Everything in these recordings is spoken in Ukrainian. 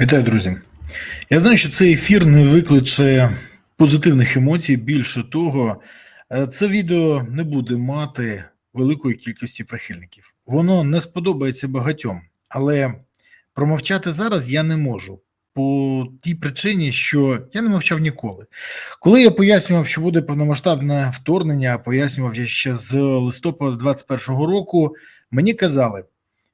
Вітаю, друзі. Я знаю, що цей ефір не викличе позитивних емоцій. Більше того, е, це відео не буде мати великої кількості прихильників. Воно не сподобається багатьом, але промовчати зараз я не можу по тій причині, що я не мовчав ніколи. Коли я пояснював, що буде повномасштабне вторгнення, пояснював я ще з листопада 21-го року. Мені казали: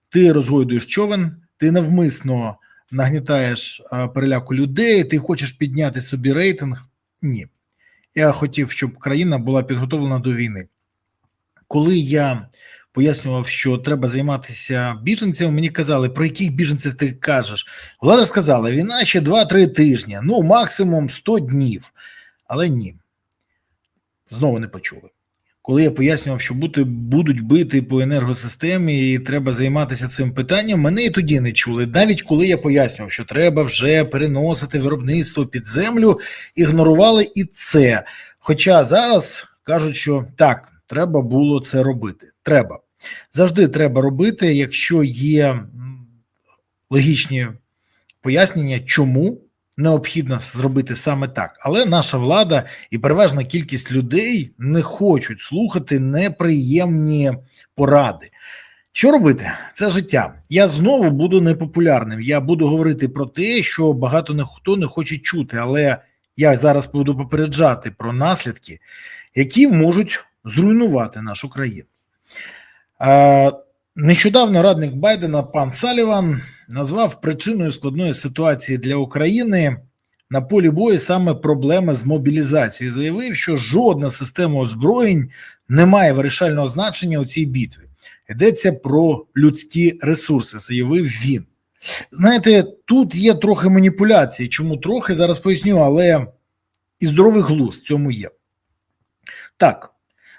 ти розгойдуєш човен, ти навмисно нагнітаєш переляку людей, ти хочеш підняти собі рейтинг. Ні. Я хотів, щоб країна була підготовлена до війни. Коли я пояснював, що треба займатися біженцями, мені казали, про яких біженців ти кажеш. Влада сказала, війна ще 2-3 тижні, ну максимум 100 днів. Але ні. Знову не почули. Коли я пояснював, що бути, будуть бити по енергосистемі і треба займатися цим питанням, мене і тоді не чули. Навіть коли я пояснював, що треба вже переносити виробництво під землю, ігнорували і це. Хоча зараз кажуть, що так, треба було це робити. Треба. Завжди треба робити, якщо є логічні пояснення, чому необхідно зробити саме так. Але наша влада і переважна кількість людей не хочуть слухати неприємні поради. Що робити? Це життя. Я знову буду непопулярним. Я буду говорити про те, що багато не хто не хоче чути, але я зараз буду попереджати про наслідки, які можуть зруйнувати нашу країну. Е, Нещодавно радник Байдена пан Саліван назвав причиною складної ситуації для України на полі бою саме проблеми з мобілізацією. Заявив, що жодна система озброєнь не має вирішального значення у цій битві. Йдеться про людські ресурси, заявив він. Знаєте, тут є трохи маніпуляції. Чому трохи зараз поясню, але і здоровий глузд в цьому є. Так,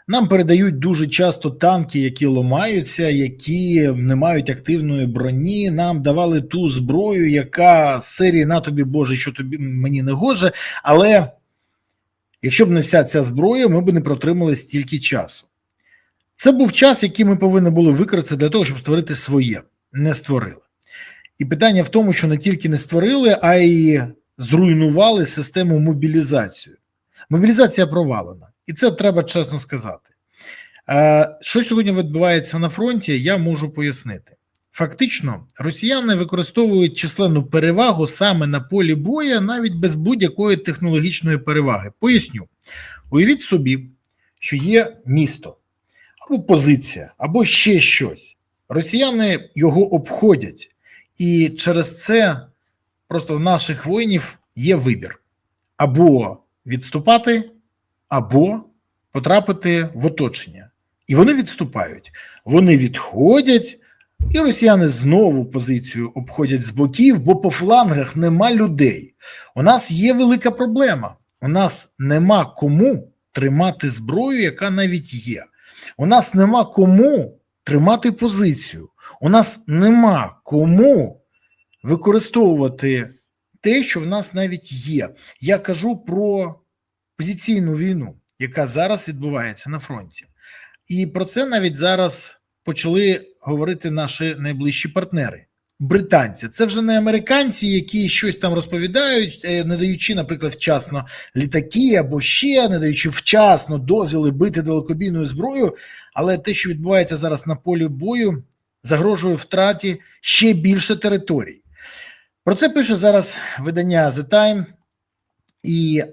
нам передають дуже часто танки, які ламаються, які не мають активної броні. Нам давали ту зброю, яка з серії на тобі Боже, що тобі мені не гоже. Але якщо б не вся ця зброя, ми б не протримали стільки часу. Це був час, який ми повинні були використати для того, щоб створити своє. Не створили. І питання в тому, що не тільки не створили, а й зруйнували систему мобілізації. Мобілізація провалена. І це треба чесно сказати. Е, Що сьогодні відбувається на фронті, я можу пояснити. Фактично, росіяни використовують численну перевагу саме на полі боя, навіть без будь-якої технологічної переваги. Поясню: уявіть собі, що є місто або позиція, або ще щось. Росіяни його обходять, і через це просто в наших воїнів є вибір: або відступати або потрапити в оточення. І вони відступають, вони відходять, і росіяни знову позицію обходять з боків, бо по флангах нема людей. У нас є велика проблема. У нас нема кому тримати зброю, яка навіть є. У нас нема кому тримати позицію. У нас нема кому використовувати те, що в нас навіть є. Я кажу про позиційну війну, яка зараз відбувається на фронті. І про це навіть зараз почали говорити наші найближчі партнери. Британці, це вже не американці, які щось там розповідають, е, не даючи, наприклад, вчасно літаки або ще не даючи вчасно дозвіли бити далекобійною зброєю. Але те, що відбувається зараз на полі бою, загрожує втраті ще більше територій. Про це пише зараз видання The Time, і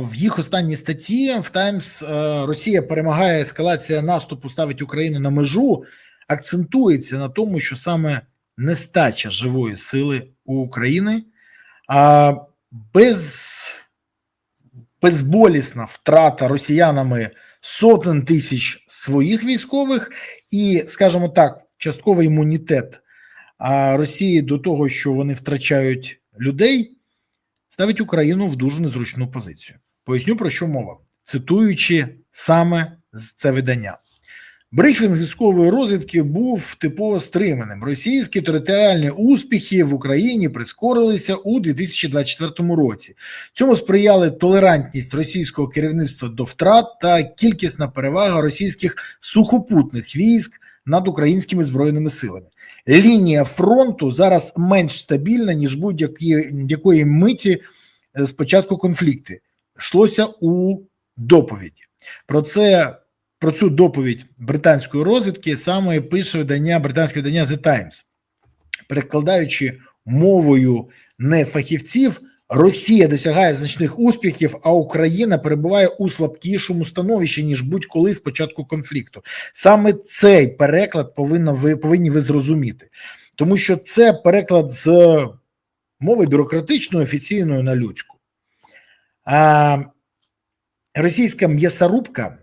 в їх останній статті в Таймс Росія перемагає ескалація наступу, ставить Україну на межу, акцентується на тому, що саме нестача живої сили у України, а без, безболісна втрата росіянами сотень тисяч своїх військових, і, скажімо так, частковий імунітет Росії до того, що вони втрачають людей ставить Україну в дуже незручну позицію. Поясню про що мова, цитуючи саме це видання. Брифінг військової розвідки був типово стриманим. Російські територіальні успіхи в Україні прискорилися у 2024 році. Цьому сприяли толерантність російського керівництва до втрат та кількісна перевага російських сухопутних військ над українськими збройними силами. Лінія фронту зараз менш стабільна ніж будь-якої миті е, з конфлікту. Йшлося у доповіді. Про це про цю доповідь британської розвідки саме пише видання британське видання The Times, перекладаючи мовою не фахівців. Росія досягає значних успіхів, а Україна перебуває у слабкішому становищі ніж будь-коли з початку конфлікту. Саме цей переклад повинно ви повинні ви зрозуміти, тому що це переклад з мови бюрократичної офіційної на людську. А російська м'ясорубка,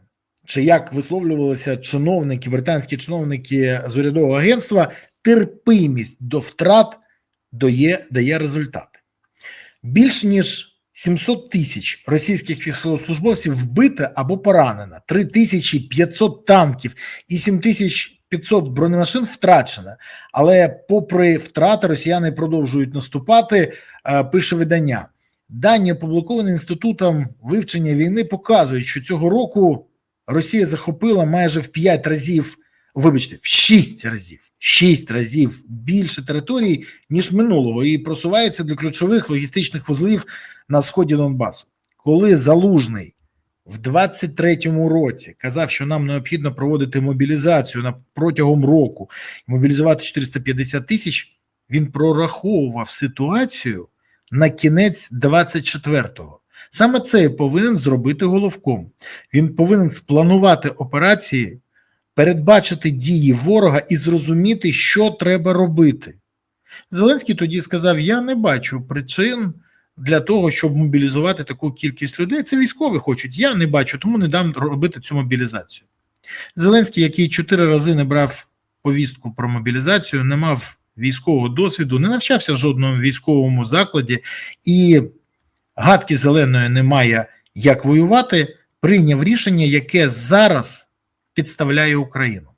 чи як висловлювалися чиновники, британські чиновники з урядового агентства, терпимість до втрат дає, дає результати. Більш ніж 700 тисяч російських військовослужбовців вбито або поранено, 3500 танків і 7500 бронемашин втрачено. Але, попри втрати, росіяни продовжують наступати. Пише видання. Дані, опубліковані інститутом вивчення війни, показують, що цього року Росія захопила майже в 5 разів, вибачте, в 6 разів, 6 разів більше територій, ніж минулого, і просувається до ключових логістичних вузлів на сході Донбасу. Коли Залужний в 23-му році казав, що нам необхідно проводити мобілізацію на протягом року мобілізувати 450 тисяч, він прораховував ситуацію на кінець 24-го. Саме це повинен зробити головком. Він повинен спланувати операції, передбачити дії ворога і зрозуміти, що треба робити. Зеленський тоді сказав: Я не бачу причин для того, щоб мобілізувати таку кількість людей. Це військові хочуть. Я не бачу, тому не дам робити цю мобілізацію. Зеленський, який чотири рази не брав повістку про мобілізацію, не мав військового досвіду, не навчався в жодному військовому закладі і гадки зеленої немає як воювати, прийняв рішення, яке зараз підставляє Україну.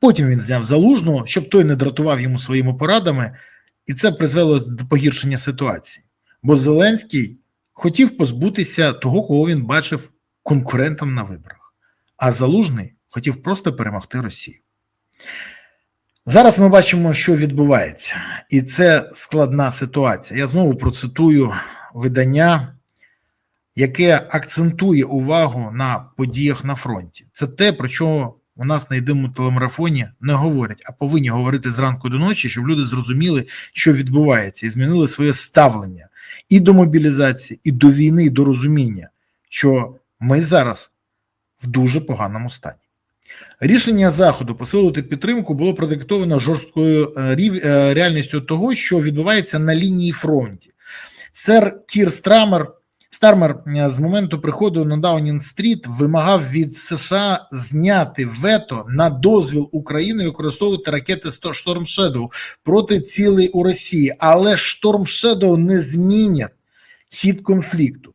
Потім він зняв залужного, щоб той не дратував йому своїми порадами, і це призвело до погіршення ситуації. Бо Зеленський хотів позбутися того, кого він бачив конкурентом на виборах, а залужний хотів просто перемогти Росію. Зараз ми бачимо, що відбувається, і це складна ситуація. Я знову процитую видання, яке акцентує увагу на подіях на фронті. Це те, про що у нас на єдиному телемарафоні не говорять, а повинні говорити зранку до ночі, щоб люди зрозуміли, що відбувається, і змінили своє ставлення і до мобілізації, і до війни, і до розуміння, що ми зараз в дуже поганому стані. Рішення заходу посилити підтримку було продиктовано жорсткою реальністю того, що відбувається на лінії фронті. Сер Кір Страмер Стармер з моменту приходу на Даунінг-стріт вимагав від США зняти вето на дозвіл України використовувати ракети Storm Shadow проти цілей у Росії, але Storm Shadow не змінять хід конфлікту,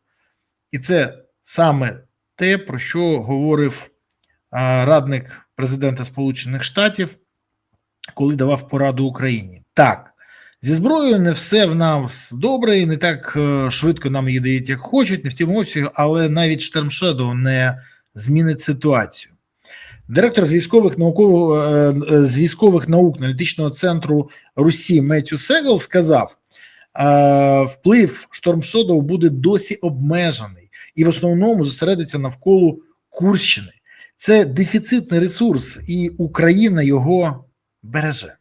і це саме те, про що говорив радник президента Сполучених Штатів, коли давав пораду Україні. Так, зі зброєю не все в нас добре, і не так швидко нам її дають, як хочуть, не в тім обсязі, але навіть Shadow не змінить ситуацію. Директор з військових наукових з військових наук аналітичного центру Русі Меттю Сегел сказав: вплив Shadow буде досі обмежений і в основному зосередиться навколо Курщини. Це дефіцитний ресурс, і Україна його береже.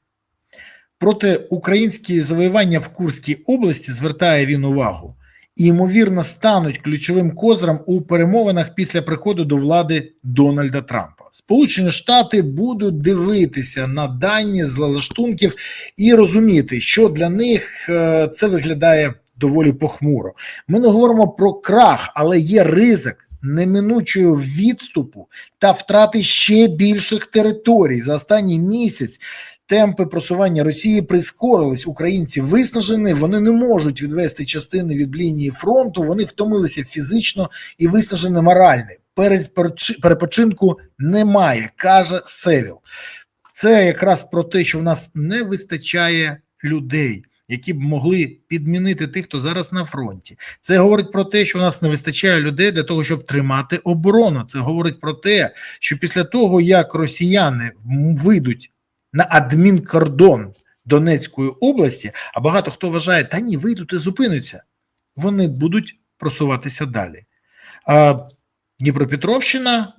Проте українські завоювання в Курській області звертає він увагу і, ймовірно, стануть ключовим козиром у перемовинах після приходу до влади Дональда Трампа. Сполучені Штати будуть дивитися на дані з і розуміти, що для них це виглядає доволі похмуро. Ми не говоримо про крах, але є ризик неминучого відступу та втрати ще більших територій за останній місяць. Темпи просування Росії прискорились. Українці виснажені, вони не можуть відвести частини від лінії фронту. Вони втомилися фізично і виснажені морально. перепочинку немає, каже Севіл. Це якраз про те, що в нас не вистачає людей, які б могли підмінити тих, хто зараз на фронті. Це говорить про те, що у нас не вистачає людей для того, щоб тримати оборону. Це говорить про те, що після того, як росіяни вийдуть на адмінкордон Донецької області, а багато хто вважає, та ні, вийдуть і зупиняться, вони будуть просуватися далі. А Дніпропетровщина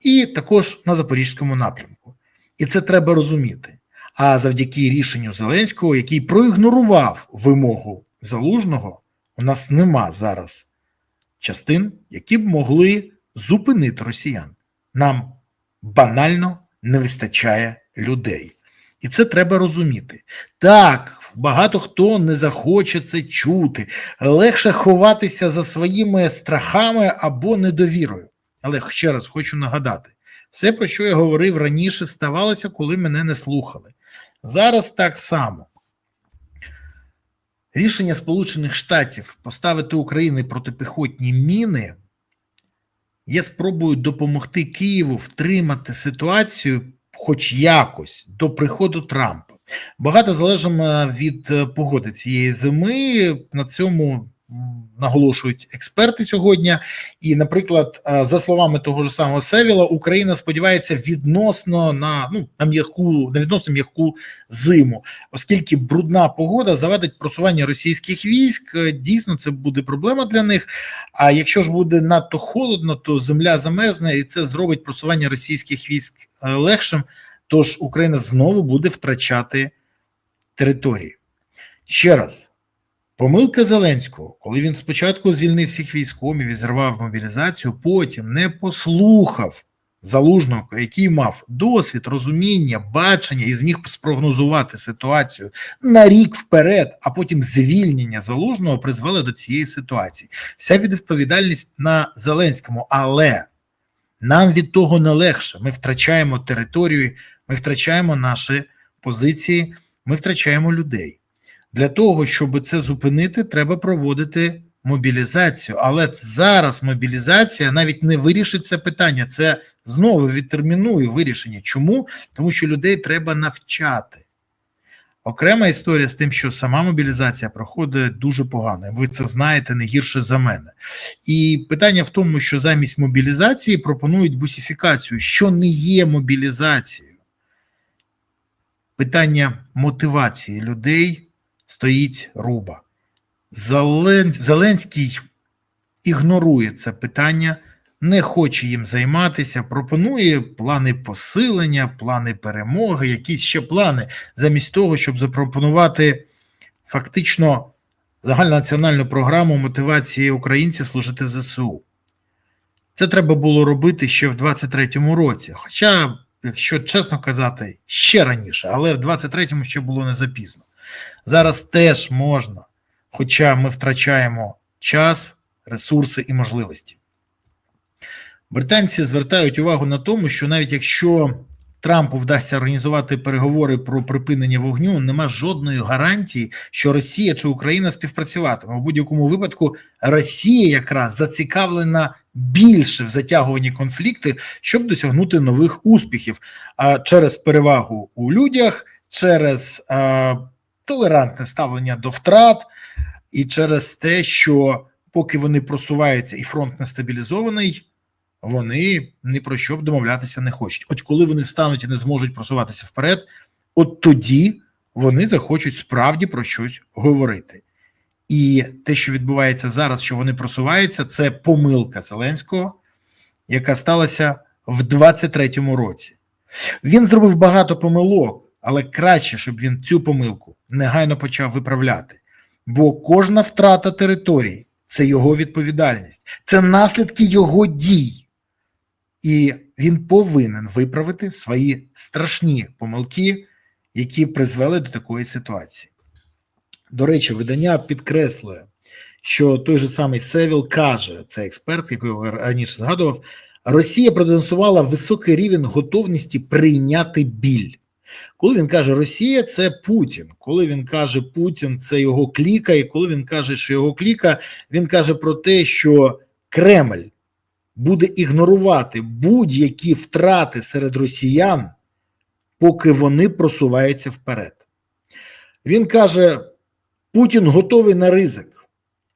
і також на Запорізькому напрямку. І це треба розуміти. А завдяки рішенню Зеленського, який проігнорував вимогу залужного, у нас нема зараз частин, які б могли зупинити росіян. Нам банально не вистачає людей. І це треба розуміти. Так, багато хто не захоче це чути. Легше ховатися за своїми страхами або недовірою. Але ще раз хочу нагадати: все, про що я говорив раніше, ставалося, коли мене не слухали. Зараз так само. Рішення Сполучених Штатів поставити Україні протипіхотні міни є спробою допомогти Києву втримати ситуацію, хоч якось, до приходу Трампа. Багато залежимо від е, погоди цієї зими. На цьому наголошують експерти сьогодні. І, наприклад, е, за словами того ж самого Севіла, Україна сподівається відносно на ну на м'яку на відносно м'яку зиму, оскільки брудна погода завадить просування російських військ. Е, Дійсно, це буде проблема для них. А якщо ж буде надто холодно, то земля замерзне, і це зробить просування російських військ е, легшим. Тож Україна знову буде втрачати території. Ще раз. Помилка Зеленського, коли він спочатку звільнив всіх військових і зірвав мобілізацію, потім не послухав залужного, який мав досвід, розуміння, бачення і зміг спрогнозувати ситуацію на рік вперед, а потім звільнення залужного призвели до цієї ситуації. Вся відповідальність на Зеленському, але нам від того не легше. Ми втрачаємо територію, ми втрачаємо наші позиції, ми втрачаємо людей. Для того, щоб це зупинити, треба проводити мобілізацію. Але зараз мобілізація навіть не вирішить це питання. Це знову відтермінує вирішення. Чому? Тому що людей треба навчати. Окрема історія з тим, що сама мобілізація проходить дуже погано. Ви це знаєте не гірше за мене. І питання в тому, що замість мобілізації пропонують бусифікацію, що не є мобілізацією. Питання мотивації людей стоїть руба. Зелен... Зеленський ігнорує це питання, не хоче їм займатися, пропонує плани посилення, плани перемоги, якісь ще плани, замість того, щоб запропонувати фактично загальнонаціональну програму мотивації українців служити ЗСУ. Це треба було робити ще в 23-му році. Хоча, якщо чесно казати, ще раніше, але в 23-му ще було не запізно. Зараз теж можна, хоча ми втрачаємо час, ресурси і можливості. Британці звертають увагу на тому, що навіть якщо Трампу вдасться організувати переговори про припинення вогню, нема жодної гарантії, що Росія чи Україна співпрацюватиме. У будь-якому випадку Росія якраз зацікавлена більше в затягуванні конфлікти, щоб досягнути нових успіхів а через перевагу у людях, через а, толерантне ставлення до втрат, і через те, що поки вони просуваються і фронт не стабілізований, вони ні про що б домовлятися не хочуть. От коли вони встануть і не зможуть просуватися вперед, от тоді вони захочуть справді про щось говорити. І те, що відбувається зараз, що вони просуваються, це помилка Зеленського, яка сталася в 23-му році. Він зробив багато помилок, але краще, щоб він цю помилку негайно почав виправляти. Бо кожна втрата території це його відповідальність, це наслідки його дій. І він повинен виправити свої страшні помилки, які призвели до такої ситуації. До речі, видання підкреслює, що той же самий Севіл каже, це експерт, який раніше згадував, Росія продемонструвала високий рівень готовності прийняти біль. Коли він каже Росія, це Путін. Коли він каже Путін, це його кліка, і коли він каже, що його кліка, він каже про те, що Кремль буде ігнорувати будь-які втрати серед росіян, поки вони просуваються вперед. Він каже: Путін готовий на ризик,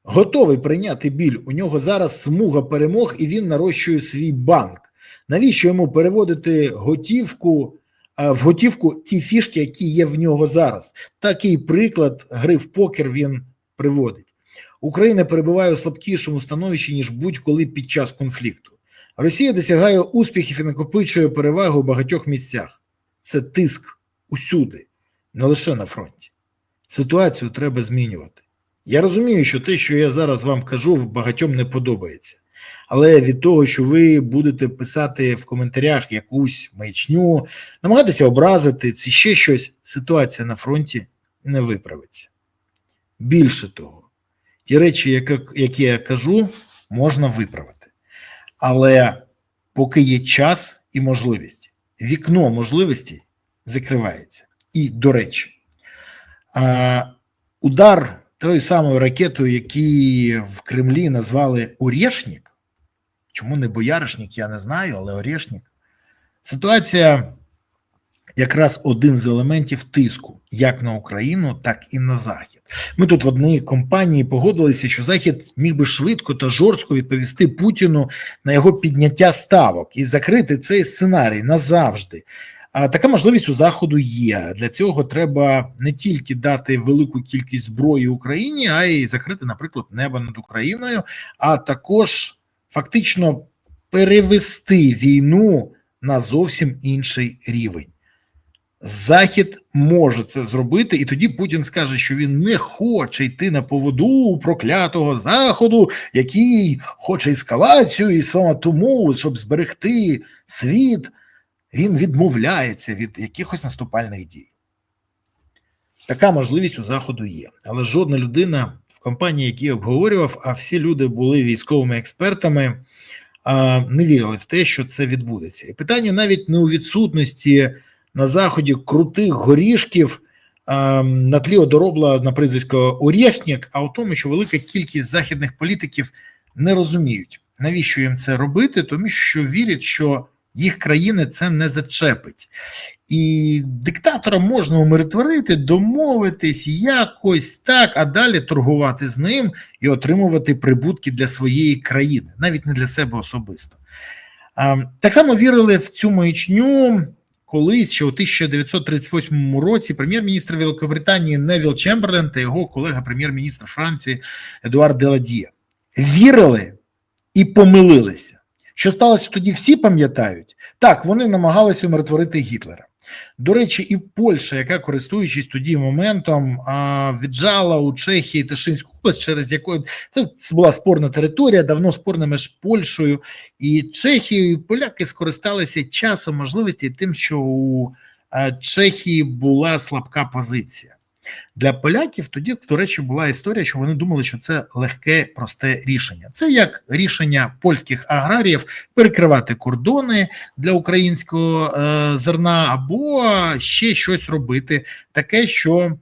готовий прийняти біль. У нього зараз смуга перемог, і він нарощує свій банк. Навіщо йому переводити готівку в готівку ті фішки, які є в нього зараз? Такий приклад гри в покер він приводить. Україна перебуває у слабкішому становищі ніж будь-коли під час конфлікту. Росія досягає успіхів і накопичує перевагу у багатьох місцях. Це тиск усюди, не лише на фронті. Ситуацію треба змінювати. Я розумію, що те, що я зараз вам кажу, в багатьом не подобається. Але від того, що ви будете писати в коментарях якусь маячню, намагатися образити чи ще щось, ситуація на фронті не виправиться. Більше того, ті речі, які я кажу, можна виправити. Але поки є час і можливість, вікно можливостей закривається. І, до речі, удар тою самою ракетою, які в Кремлі назвали Орєшнік, чому не Бояришнік, я не знаю, але Орєшнік. Ситуація якраз один з елементів тиску як на Україну, так і на Захід. Ми тут в одній компанії погодилися, що Захід міг би швидко та жорстко відповісти Путіну на його підняття ставок і закрити цей сценарій назавжди. А така можливість у заходу є. Для цього треба не тільки дати велику кількість зброї Україні, а й закрити, наприклад, небо над Україною, а також фактично перевести війну на зовсім інший рівень. Захід може це зробити, і тоді Путін скаже, що він не хоче йти на поводу проклятого заходу, який хоче ескалацію, і саме тому, щоб зберегти світ, він відмовляється від якихось наступальних дій. Така можливість у заходу є, але жодна людина компанії, які обговорював, а всі люди були військовими експертами, не вірили в те, що це відбудеться. І питання навіть не у відсутності на заході крутих горішків на тлі одоробла на прізвисько Орєшнік, а у тому, що велика кількість західних політиків не розуміють, навіщо їм це робити, тому що вірять, що їх країни це не зачепить, і диктатора можна умиротворити, домовитись якось так, а далі торгувати з ним і отримувати прибутки для своєї країни, навіть не для себе особисто. Так само вірили в цю маячню колись ще у 1938 році прем'єр-міністр Великобританії Невіл Чемберлен та його колега прем'єр-міністр Франції Едуард Деладія вірили і помилилися. Що сталося тоді? Всі пам'ятають так. Вони намагалися умиротворити Гітлера. До речі, і Польща, яка користуючись тоді моментом, віджала у Чехії Тишинську область, через яку це була спорна територія, давно спорна між Польщею і Чехією. Поляки скористалися часом можливості тим, що у Чехії була слабка позиція. Для поляків тоді, до речі, була історія, що вони думали, що це легке, просте рішення. Це як рішення польських аграріїв перекривати кордони для українського е, зерна, або ще щось робити, таке, що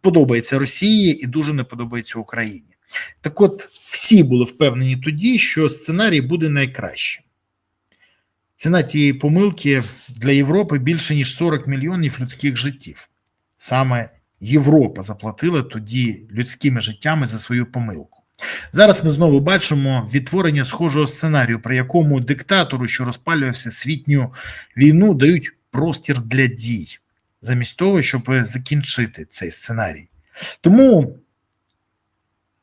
подобається Росії і дуже не подобається Україні. Так, от всі були впевнені тоді, що сценарій буде найкращим. Ціна тієї помилки для Європи більше ніж 40 мільйонів людських життів саме Європа заплатила тоді людськими життями за свою помилку. Зараз ми знову бачимо відтворення схожого сценарію, при якому диктатору, що розпалює всесвітню війну, дають простір для дій, замість того, щоб закінчити цей сценарій. Тому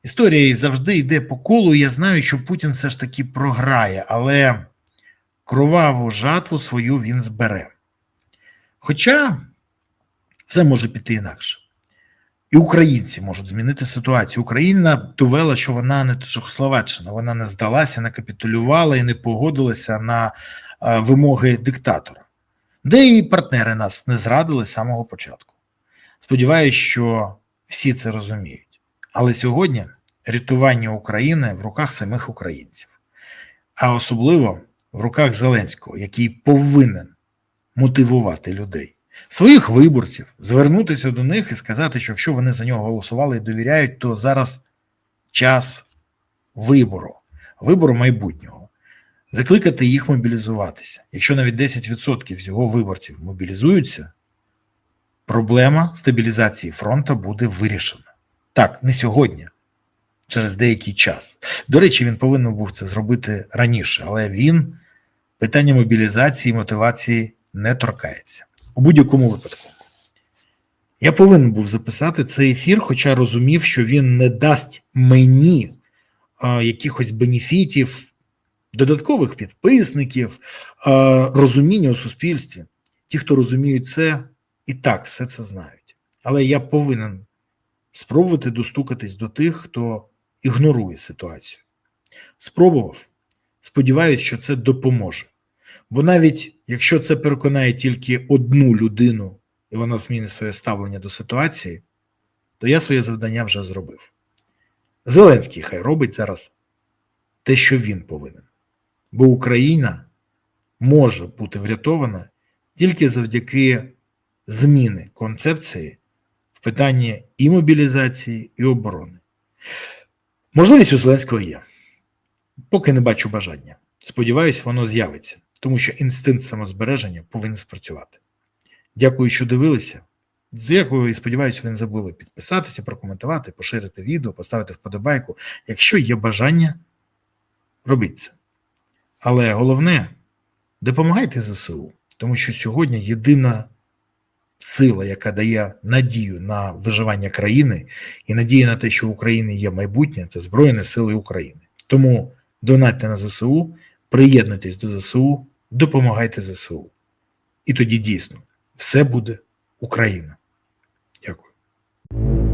історія завжди йде по колу. Я знаю, що Путін все ж таки програє, але кроваву жатву свою він збере. Хоча все може піти інакше. І українці можуть змінити ситуацію. Україна довела, що вона не Чехословаччина, вона не здалася, не капітулювала і не погодилася на а, вимоги диктатора, де і партнери нас не зрадили з самого початку. Сподіваюсь, що всі це розуміють. Але сьогодні рятування України в руках самих українців, а особливо в руках Зеленського, який повинен мотивувати людей своїх виборців, звернутися до них і сказати, що якщо вони за нього голосували і довіряють, то зараз час вибору, вибору майбутнього, закликати їх мобілізуватися. Якщо навіть 10% з його виборців мобілізуються, проблема стабілізації фронту буде вирішена. Так, не сьогодні, через деякий час. До речі, він повинен був це зробити раніше, але він питання мобілізації і мотивації не торкається. У будь-якому випадку. Я повинен був записати цей ефір, хоча розумів, що він не дасть мені а, якихось бенефітів, додаткових підписників, а, розуміння у суспільстві. Ті, хто розуміють це, і так все це знають. Але я повинен спробувати достукатись до тих, хто ігнорує ситуацію. Спробував. Сподіваюсь, що це допоможе. Бо навіть якщо це переконає тільки одну людину, і вона змінить своє ставлення до ситуації, то я своє завдання вже зробив. Зеленський хай робить зараз те, що він повинен. Бо Україна може бути врятована тільки завдяки зміни концепції в питанні і мобілізації, і оборони. Можливість у Зеленського є. Поки не бачу бажання. Сподіваюсь, воно з'явиться, тому що інстинкт самозбереження повинен спрацювати. Дякую, що дивилися. Дякую і сподіваюся, ви не забули підписатися, прокоментувати, поширити відео, поставити вподобайку. Якщо є бажання, робіть це. Але головне, допомагайте ЗСУ, тому що сьогодні єдина сила, яка дає надію на виживання країни і надію на те, що в Україні є майбутнє, це Збройні Сили України. Тому донатьте на ЗСУ, приєднуйтесь до ЗСУ, допомагайте ЗСУ. І тоді дійсно все буде Україна. Дякую.